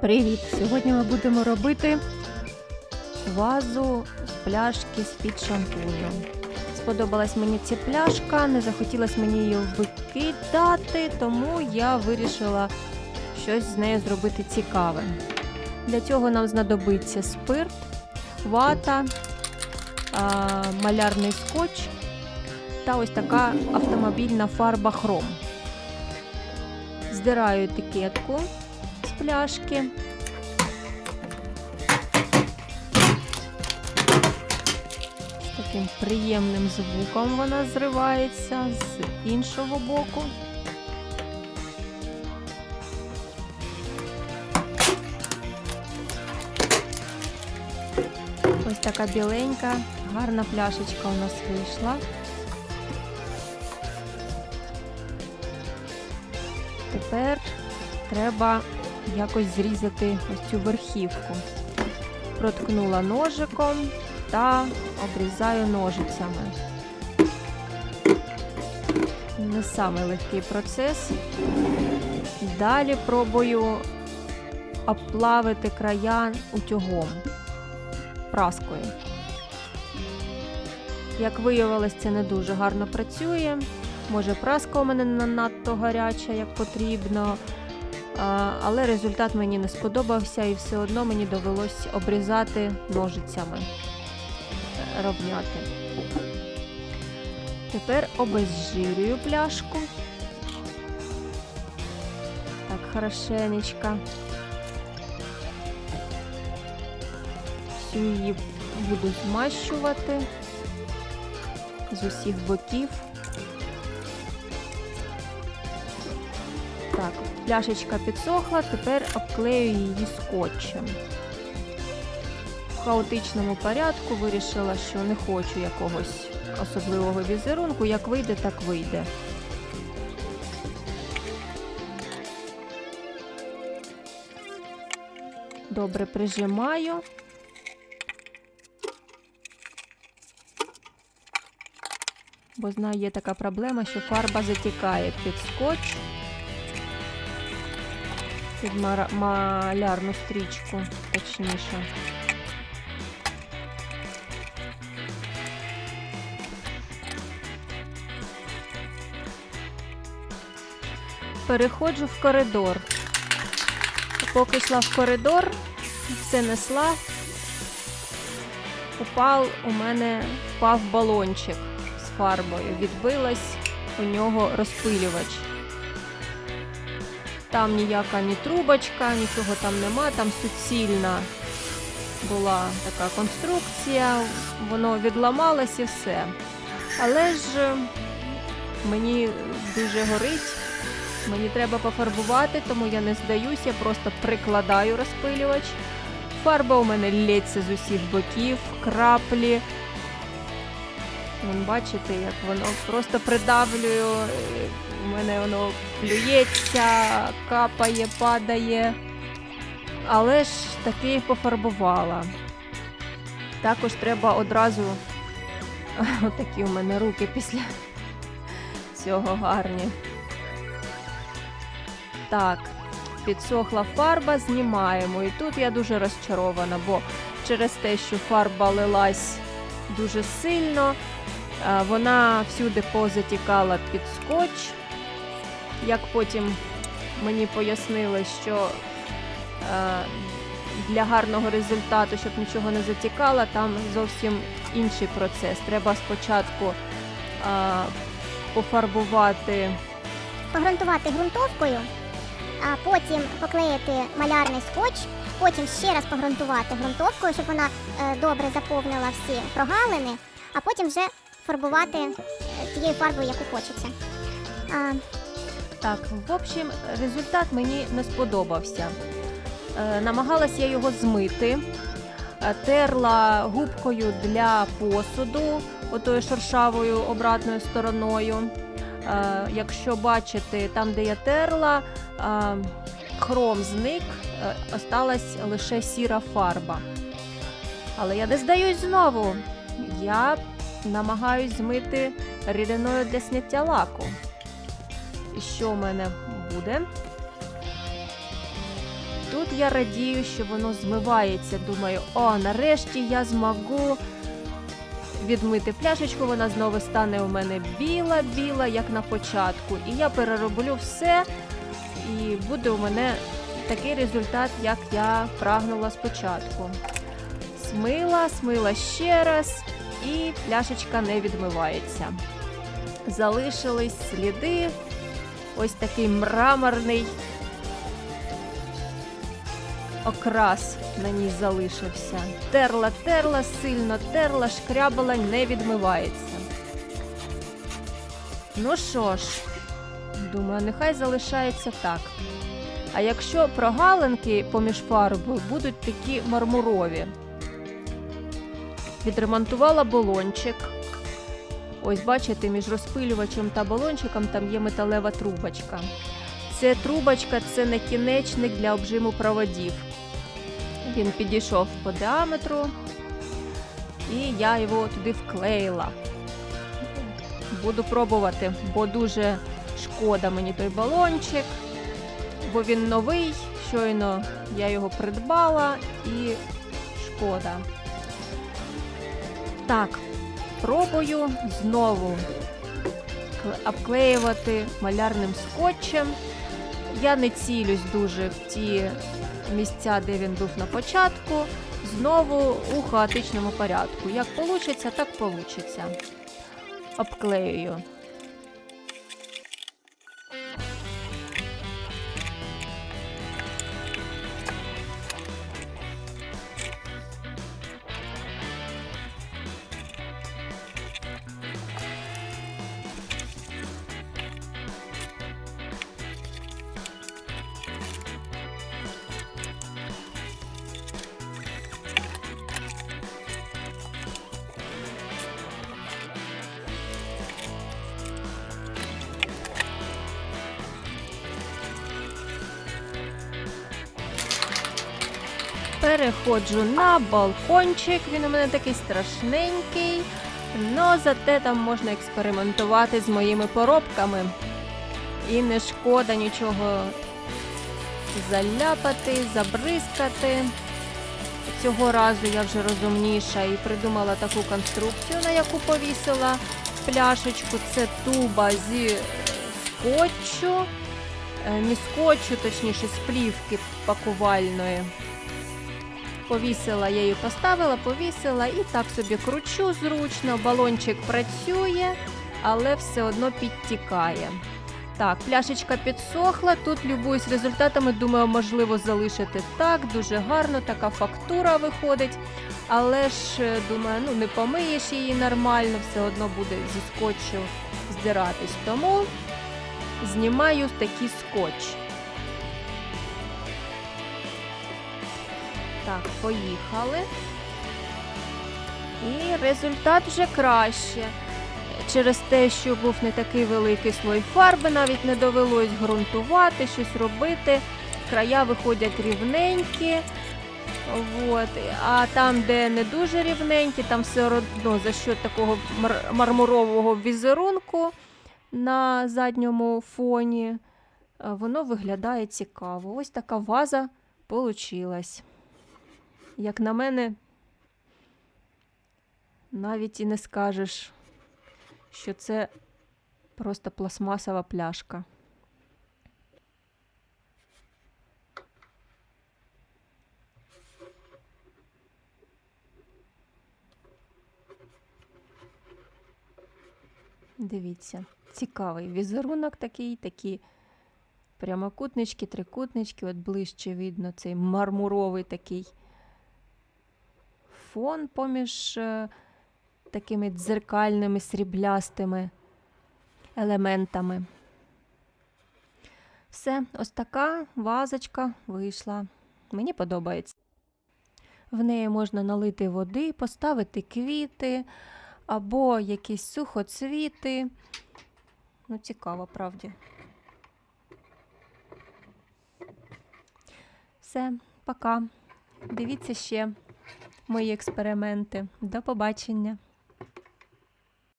Привіт! Сьогодні ми будемо робити вазу з пляшки з-під шампуню. Сподобалась мені ця пляшка, не захотілося мені її викидати, тому я вирішила щось з нею зробити цікаве. Для цього нам знадобиться спирт, вата, малярний скотч та ось така автомобільна фарба хром. Здираю етикетку пляшки. З таким приємним звуком вона зривається з іншого боку. Ось така біленька, гарна пляшечка у нас вийшла. Тепер треба якось зрізати ось цю верхівку. Проткнула ножиком та обрізаю ножицями. Не самий легкий процес. Далі пробую обплавити края утюгом праскою. Як виявилось, це не дуже гарно працює. Може, праска у мене не надто гаряча, як потрібно. Але результат мені не сподобався і все одно мені довелось обрізати ножицями, ровняти. Тепер обезжирюю пляшку. Так, хорошенечко. Всю її буду змащувати з усіх боків. Пляшечка підсохла, тепер обклею її скотчем. В хаотичному порядку вирішила, що не хочу якогось особливого візерунку. Як вийде, так вийде. Добре прижимаю. Бо знаю, є така проблема, що фарба затікає під скотч під малярну стрічку, точніше. Переходжу в коридор. Поки йшла в коридор, все несла. Упав у мене впав балончик з фарбою. Відбилась у нього розпилювач. Там ніяка ні трубочка, нічого там нема, там суцільна була така конструкція, воно відламалось і все. Але ж е, мені дуже горить, мені треба пофарбувати, тому я не здаюсь, я просто прикладаю розпилювач. Фарба у мене лється з усіх боків, краплі. Вон бачите, як воно просто придавлюю. У мене воно плюється, капає, падає. Але ж таки пофарбувала. Також треба одразу. Отакі у мене руки після цього гарні. Так, підсохла фарба, знімаємо. І тут я дуже розчарована, бо через те, що фарба лилась дуже сильно, вона всюди позатікала під скотч. Як потім мені пояснили, що е, для гарного результату, щоб нічого не затікало, там зовсім інший процес. Треба спочатку е, пофарбувати погрунтувати ґрунтовкою, а потім поклеїти малярний скотч, потім ще раз погрунтувати ґрунтовкою, щоб вона е, добре заповнила всі прогалини, а потім вже фарбувати тією фарбою, яку хочеться. А, Так, в общем, результат мені не сподобався. Е, намагалась я його змити, е, терла губкою для посуду, отою шершавою обратною стороною. Е, якщо бачите, там, де я терла, хром зник, осталась лише сіра фарба. Але я не здаюсь знову. Я намагаюсь змити рідиною для зняття лаку. І що в мене буде? Тут я радію, що воно змивається. Думаю, о, нарешті я змогу відмити пляшечку, вона знову стане у мене біла-біла, як на початку. І я перероблю все, і буде у мене такий результат, як я прагнула спочатку. Смила, смила ще раз, і пляшечка не відмивається. Залишились сліди. Ось такий мраморний окрас на ній залишився. Терла, терла, сильно терла, шкрябала, не відмивається. Ну що ж, думаю, нехай залишається так. А якщо прогалинки поміж фарбою будуть такі мармурові, відремонтувала балончик. Ось бачите, між розпилювачем та балончиком там є металева трубочка. Це трубочка, це накінечник для обжиму проводів. Він підійшов по діаметру, і я його туди вклеїла. Буду пробувати, бо дуже шкода мені той балончик, бо він новий. Щойно я його придбала і шкода. Так, пробую знову обклеювати малярним скотчем. Я не цілюсь дуже в ті місця, де він був на початку. Знову у хаотичному порядку. Як вийде, так вийде. Обклеюю. Переходжу на балкончик. Він у мене такий страшненький. Но зате там можна експериментувати з моїми поробками. І не шкода нічого заляпати, забризкати. Цього разу я вже розумніша і придумала таку конструкцію, на яку повісила пляшечку. Це туба зі скотчу, Е, не скотчу, точніше, з плівки пакувальної. Повісила, я її поставила, повісила і так собі кручу зручно. Балончик працює, але все одно підтікає. Так, пляшечка підсохла. Тут любуюсь результатами. Думаю, можливо залишити так. Дуже гарно, така фактура виходить. Але ж е, думаю, ну не помиєш її нормально, все одно буде зі скотчу здиратись. Тому знімаю такий скотч. Так, поїхали. І результат вже краще. Через те, що був не такий великий слой фарби, навіть не довелось ґрунтувати, щось робити. Края виходять рівненькі. От. А там, де не дуже рівненькі, там все одно за що такого мармурового візерунку на задньому фоні, е, воно виглядає цікаво. Ось така ваза получилась. Як на мене, навіть і не скажеш, що це просто пластмасова пляшка. Дивіться, цікавий візерунок такий, такі прямокутнички, трикутнички, от ближче видно цей мармуровий такий фон поміж е, такими дзеркальними сріблястими елементами. Все, ось така вазочка вийшла. Мені подобається. В неї можна налити води, поставити квіти або якісь сухоцвіти. Ну, цікаво, правді. Все, пока. Дивіться ще мої експерименти. До побачення.